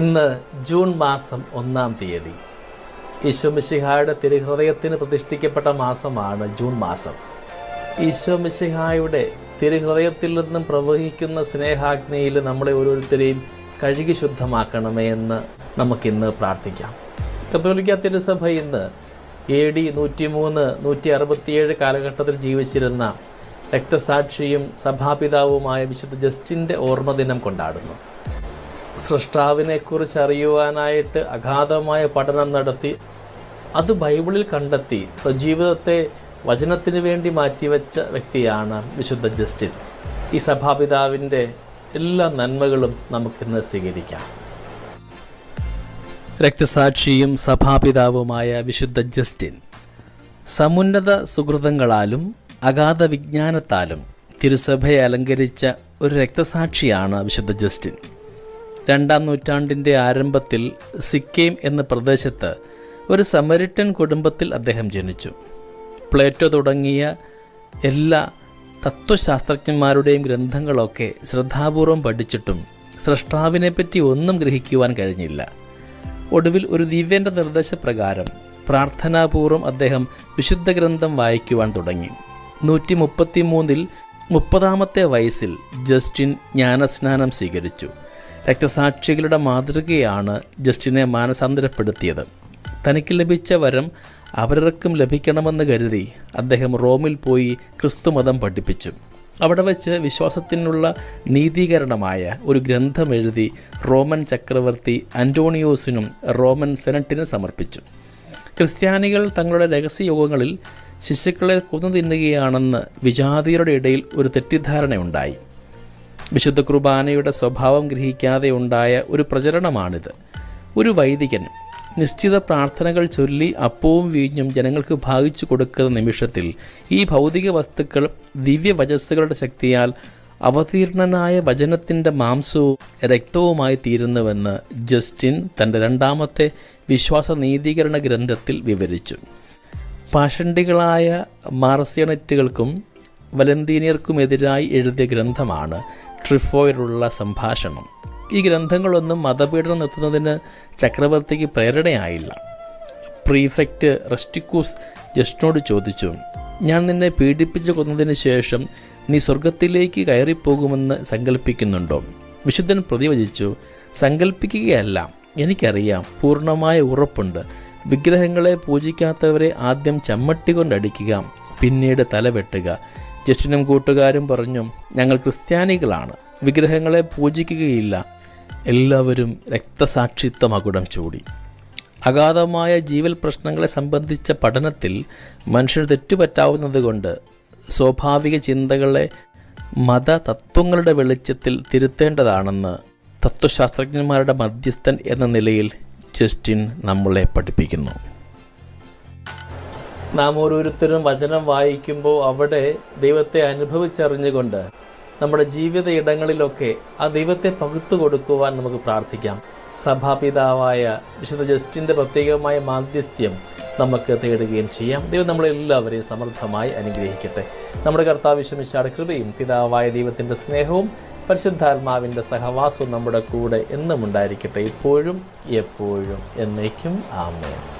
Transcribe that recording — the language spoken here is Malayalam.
ഇന്ന് ജൂൺ മാസം ഒന്നാം തീയതി. ഈശോമിശിഹായുടെ തിരുഹൃദയത്തിന് പ്രതിഷ്ഠിക്കപ്പെട്ട മാസമാണ് ജൂൺ മാസം. ഈശോമിശിഹായുടെ തിരുഹൃദയത്തിൽ നിന്നും പ്രവഹിക്കുന്ന സ്നേഹാഗ്നിയിൽ നമ്മളെ ഓരോരുത്തരെയും കഴുകി ശുദ്ധമാക്കണമേ എന്ന് നമുക്കിന്ന് പ്രാർത്ഥിക്കാം. കത്തോലിക്ക തിരുസഭ ഇന്ന് എ ഡി നൂറ്റിമൂന്ന് നൂറ്റി അറുപത്തിയേഴ് കാലഘട്ടത്തിൽ ജീവിച്ചിരുന്ന രക്തസാക്ഷിയും സഭാപിതാവുമായ വിശുദ്ധ ജസ്റ്റിന്റെ ഓർമ്മദിനം കൊണ്ടാടുന്നു. സൃഷ്ടാവിനെക്കുറിച്ച് അറിയുവാനായിട്ട് അഗാധമായ പഠനം നടത്തി അത് ബൈബിളിൽ കണ്ടെത്തി സ്വജീവിതത്തെ വചനത്തിന് വേണ്ടി മാറ്റിവെച്ച വ്യക്തിയാണ് വിശുദ്ധ ജസ്റ്റിൻ. ഈ സഭാപിതാവിന്റെ എല്ലാ നന്മകളും നമുക്കിന്ന് സ്വീകരിക്കാം. രക്തസാക്ഷിയും സഭാപിതാവുമായ വിശുദ്ധ ജസ്റ്റിൻ സമുന്നത സുഹൃതങ്ങളാലും അഗാധ വിജ്ഞാനത്താലും തിരുസഭയെ അലങ്കരിച്ച ഒരു രക്തസാക്ഷിയാണ് വിശുദ്ധ ജസ്റ്റിൻ. രണ്ടാം നൂറ്റാണ്ടിന്റെ ആരംഭത്തിൽ സിക്കിം എന്ന പ്രദേശത്ത് ഒരു സമരിട്ടൻ കുടുംബത്തിൽ അദ്ദേഹം ജനിച്ചു. പ്ലേറ്റോ തുടങ്ങിയ എല്ലാ തത്വശാസ്ത്രജ്ഞന്മാരുടെയും ഗ്രന്ഥങ്ങളൊക്കെ ശ്രദ്ധാപൂർവം പഠിച്ചിട്ടും സൃഷ്ടാവിനെപ്പറ്റി ഒന്നും ഗ്രഹിക്കുവാൻ കഴിഞ്ഞില്ല. ഒടുവിൽ ഒരു ദിവ്യന്റെ നിർദ്ദേശപ്രകാരം പ്രാർത്ഥനാപൂർവം അദ്ദേഹം വിശുദ്ധ ഗ്രന്ഥം വായിക്കുവാൻ തുടങ്ങി. നൂറ്റി മുപ്പത്തി മൂന്നിൽ മുപ്പതാമത്തെ വയസ്സിൽ ജസ്റ്റിൻ ജ്ഞാനസ്നാനം സ്വീകരിച്ചു. രക്തസാക്ഷികളുടെ മാതൃകയാണ് ജസ്റ്റിനെ മാനസാന്തരപ്പെടുത്തിയത്. തനിക്ക് ലഭിച്ച വരം അവരർക്കും ലഭിക്കണമെന്ന് കരുതി അദ്ദേഹം റോമിൽ പോയി ക്രിസ്തുമതം പഠിപ്പിച്ചു. അവിടെ വച്ച് വിശ്വാസത്തിനുള്ള നീതീകരണമായ ഒരു ഗ്രന്ഥം എഴുതി റോമൻ ചക്രവർത്തി അന്റോണിയോസിനും റോമൻ സെനറ്റിനും സമർപ്പിച്ചു. ക്രിസ്ത്യാനികൾ തങ്ങളുടെ രഹസ്യയോഗങ്ങളിൽ ശിശുക്കളെ കൊന്നു തിന്നുകയാണെന്ന് വിജാതിയുടെ ഇടയിൽ ഒരു തെറ്റിദ്ധാരണയുണ്ടായി. വിശുദ്ധ കുർബാനയുടെ സ്വഭാവം ഗ്രഹിക്കാതെ ഉണ്ടായ ഒരു പ്രചരണമാണിത്. ഒരു വൈദികൻ നിശ്ചിത പ്രാർത്ഥനകൾ ചൊല്ലി അപ്പവും വീഞ്ഞും ജനങ്ങൾക്ക് ഭാഗിച്ചു കൊടുക്കുന്ന നിമിഷത്തിൽ ഈ ഭൗതിക വസ്തുക്കൾ ദിവ്യവചസ്സുകളുടെ ശക്തിയാൽ അവതീർണനായ വചനത്തിന്റെ മാംസവും രക്തവുമായി തീരുന്നുവെന്ന് ജസ്റ്റിൻ തന്റെ രണ്ടാമത്തെ വിശ്വാസ നീതീകരണ ഗ്രന്ഥത്തിൽ വിവരിച്ചു. പാഷണ്ടികളായ മാർസിയണറ്റുകൾക്കും വലന്തീനിയർക്കുമെതിരായി എഴുതിയ ഗ്രന്ഥമാണ് ട്രിഫോയിലുള്ള സംഭാഷണം. ഈ ഗ്രന്ഥങ്ങളൊന്നും മതപീഡനം നിർത്തുന്നതിന് ചക്രവർത്തിക്ക് പ്രേരണയായില്ല. പ്രീഫെക്റ്റ് റെസ്റ്റിക്കൂസ് ജസ്റ്റിനോട് ചോദിച്ചു ഞാൻ നിന്നെ പീഡിപ്പിച്ച് കൊന്നതിന് ശേഷം നീ സ്വർഗത്തിലേക്ക് കയറിപ്പോകുമെന്ന് സങ്കല്പിക്കുന്നുണ്ടോ വിശുദ്ധൻ പ്രതിവചിച്ചു സങ്കല്പിക്കുകയല്ല എനിക്കറിയാം പൂർണമായ ഉറപ്പുണ്ട്. വിഗ്രഹങ്ങളെ പൂജിക്കാത്തവരെ ആദ്യം ചമ്മട്ടി കൊണ്ടടിക്കുക പിന്നീട് തലവെട്ടുക. ജസ്റ്റിനും കൂട്ടുകാരും പറഞ്ഞു ഞങ്ങൾ ക്രിസ്ത്യാനികളാണ്. വിഗ്രഹങ്ങളെ പൂജിക്കുകയില്ല. എല്ലാവരും രക്തസാക്ഷിത്വ മകുടം ചൂടി. അഗാധമായ ജീവൽ പ്രശ്നങ്ങളെ സംബന്ധിച്ച പഠനത്തിൽ മനുഷ്യർ തെറ്റുപറ്റാവുന്നതുകൊണ്ട് സ്വാഭാവിക ചിന്തകളെ മതതത്വങ്ങളുടെ വെളിച്ചത്തിൽ തിരുത്തേണ്ടതാണെന്ന് തത്വശാസ്ത്രജ്ഞന്മാരുടെ മധ്യസ്ഥൻ എന്ന നിലയിൽ ജസ്റ്റിൻ നമ്മളെ പഠിപ്പിക്കുന്നു. നാം ഓരോരുത്തരും വചനം വായിക്കുമ്പോൾ അവിടെ ദൈവത്തെ അനുഭവിച്ചറിഞ്ഞുകൊണ്ട് നമ്മുടെ ജീവിത ഇടങ്ങളിലൊക്കെ ആ ദൈവത്തെ പകുത്തു കൊടുക്കുവാൻ നമുക്ക് പ്രാർത്ഥിക്കാം. സഭാപിതാവായ വിശുദ്ധ ജസ്റ്റിന്റെ പ്രത്യേകമായ മാധ്യസ്ഥ്യം നമുക്ക് തേടുകയും ചെയ്യാം. ദൈവം നമ്മളെല്ലാവരെയും സമൃദ്ധമായി അനുഗ്രഹിക്കട്ടെ. നമ്മുടെ കർത്താവ് വിഷമിച്ചാട് കൃപയും പിതാവായ ദൈവത്തിന്റെ സ്നേഹവും പരിശുദ്ധാത്മാവിന്റെ സഹവാസവും നമ്മുടെ കൂടെ എന്നും ഉണ്ടായിരിക്കട്ടെ. ഇപ്പോഴും എപ്പോഴും എന്നേക്കും. ആമേൻ.